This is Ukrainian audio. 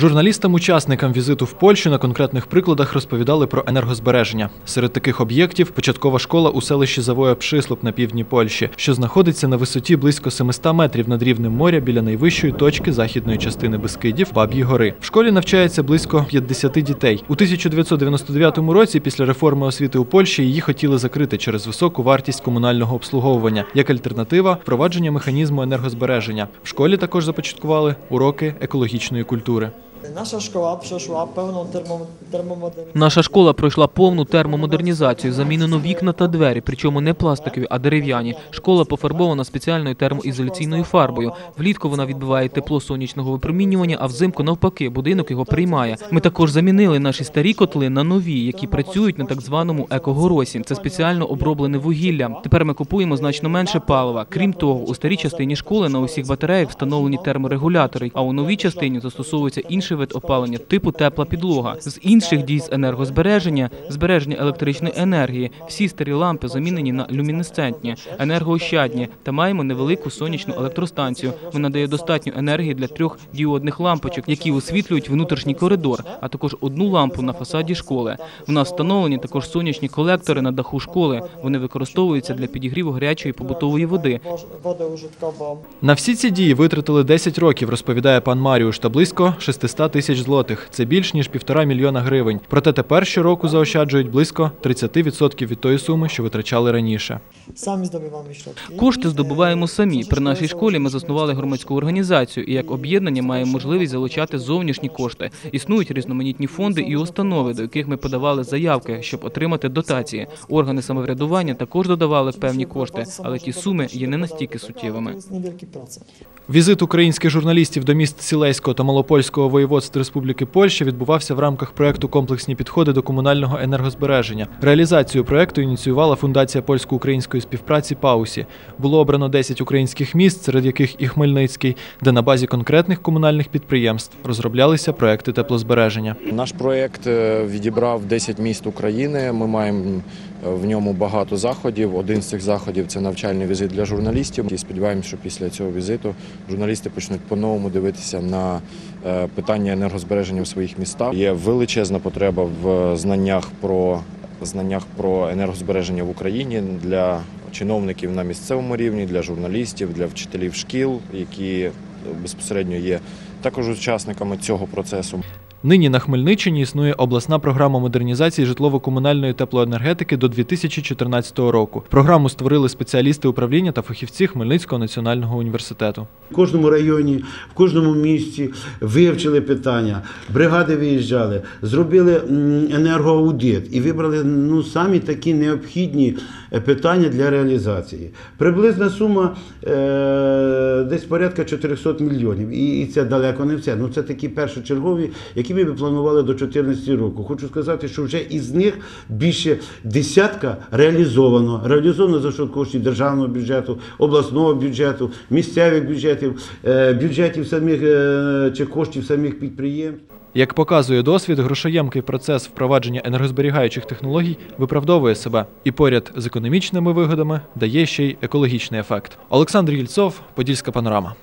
Журналістам-учасникам візиту в Польщу на конкретних прикладах розповідали про енергозбереження. Серед таких об'єктів початкова школа у селищі Завоя Пшислоп на півдні Польщі, що знаходиться на висоті близько 700 метрів над рівнем моря біля найвищої точки західної частини Бескидів Баб'ї гори. В школі навчається близько 50 дітей. У 1999 році, після реформи освіти у Польщі, її хотіли закрити через високу вартість комунального обслуговування як альтернатива впровадження механізму енергозбереження. В школі також започаткували уроки екологічної культури. Szkoła przeszła pełną termo, termomodernizację. Наша школа пройшла повну термомодернізацію, замінено вікна та двері, причому не пластикові, а дерев'яні. Школа пофарбована спеціальною термоізоляційною фарбою. Влітку вона відбиває тепло сонячного випромінювання, а взимку навпаки, будинок його приймає. Ми також замінили наші старі котли на нові, які працюють на так званому екогоросі. Це спеціально оброблене вугілля. Тепер ми купуємо значно менше палива. Крім того, у старій частині школи на усіх батареях встановлені терморегулятори, а у новій частині застосовується інший вид опалення типу тепла підлога. З інших дій з енергозбереження, збереження електричної енергії. Всі старі лампи замінені на люмінесцентні, енергоощадні та маємо невелику сонячну електростанцію. Вона дає достатньо енергії для трьох діодних лампочок, які освітлюють внутрішній коридор, а також одну лампу на фасаді школи. В нас встановлені також сонячні колектори на даху школи. Вони використовуються для підігріву гарячої побутової води. На всі ці дії витратили 10 років, розповідає пан Маріуш, та близько 600 тисяч злотих. Це більш ніж півтора мільйона гривень. Проте тепер щороку заощаджують близько 30% від тої суми, що витрачали раніше. Кошти здобуваємо самі. При нашій школі ми заснували громадську організацію і як об'єднання маємо можливість залучати зовнішні кошти. Існують різноманітні фонди і установи, до яких ми подавали заявки, щоб отримати дотації. Органи самоврядування також додавали певні кошти, але ті суми є не настільки суттєвими. Візит українських журналістів до міст Сілейського та Малопольського воєводств Республіки Польща відбувався в рамках проекту Комплексні підходи до комунального енергозбереження. Реалізацію проекту ініціювала Фундація польсько-української співпраці Паусі. Було обрано 10 українських міст, серед яких і Хмельницький, де на базі конкретних комунальних підприємств розроблялися проекти теплозбереження. Наш проєкт е, відібрав 10 міст України. Ми маємо в ньому багато заходів. Один з цих заходів це навчальний візит для журналістів. І сподіваємося, що після цього візиту журналісти почнуть по-новому дивитися на е, питання енергозбереження в своїх містах. Є величезна потреба в знаннях про знаннях про енергозбереження в Україні для чиновників на місцевому рівні, для журналістів, для вчителів шкіл, які безпосередньо є також учасниками цього процесу. Нині на Хмельниччині існує обласна програма модернізації житлово-комунальної теплоенергетики до 2014 року. Програму створили спеціалісти управління та фахівці Хмельницького національного університету. В кожному районі, в кожному місті вивчили питання, бригади виїжджали, зробили енергоаудит і вибрали ну, самі такі необхідні е, питання для реалізації. Приблизна сума е, десь порядка 400 мільйонів. І, і це далеко не все. Ну це такі першочергові, які ми б планували до 2014 року. Хочу сказати, що вже із них більше десятка реалізовано. Реалізовано за счет коштів державного бюджету, обласного бюджету, місцевих бюджетів, е, бюджетів самих е, чи коштів самих підприємств. Як показує досвід, грошоємкий процес впровадження енергозберігаючих технологій виправдовує себе і поряд з економічними вигодами дає ще й екологічний ефект. Олександр Єльцов, Подільська панорама.